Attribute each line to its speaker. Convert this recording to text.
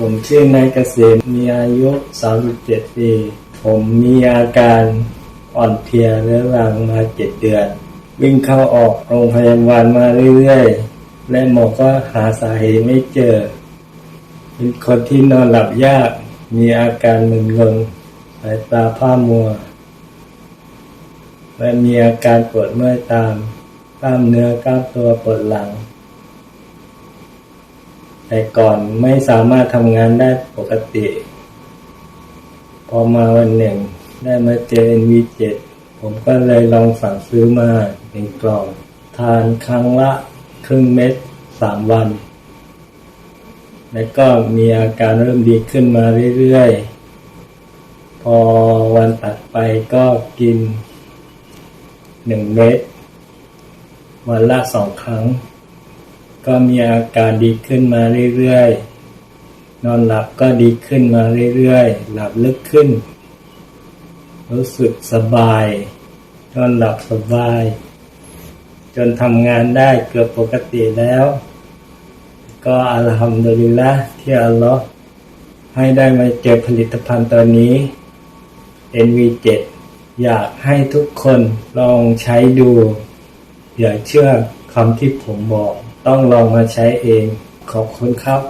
Speaker 1: ผมชื่อนายเกษมมีอายุ 37 ปี ผมมีอาการอ่อนเพลียเรื้อรังมาเจ็ดเดือน วิ่งเข้าออกโรงพยาบาลมาเรื่อยๆ และหมอก็หาสาเหตุไม่เจอ เป็นคนที่นอนหลับยาก มีอาการมึนงงสายตาผ้ามัว และมีอาการปวดเมื่อยตามกล้ามเนื้อกล้ามตัวปวดหลัง แต่ก่อนไม่สามารถทำงานได้ปกติ พอมาวันหนึ่ง ได้มาเจอ NV7 ผมก็เลยลองสั่งซื้อมาหนึ่งกล่อง ทานครั้งละครึ่งเม็ดสามวัน แล้วก็มีอาการเริ่มดีขึ้นมาเรื่อยๆ พอวันตัดไปก็กินหนึ่งเม็ดวันละสองครั้ง ก็มีอาการดีขึ้นมาเรื่อยๆ นอนหลับก็ดีขึ้นมาเรื่อยๆ หลับลึกขึ้น รู้สึกสบาย นอนหลับสบาย จนทำงานได้เกือบปกติแล้ว ก็อัลฮัมดุลิลละห์ที่อัลลอฮ์ให้ได้มาเจอผลิตภัณฑ์ตัวนี้ NV7 อยากให้ทุกคนลองใช้ดู อย่าเชื่อคำที่ผมบอก ต้องลองมาใช้เอง ขอบคุณครับ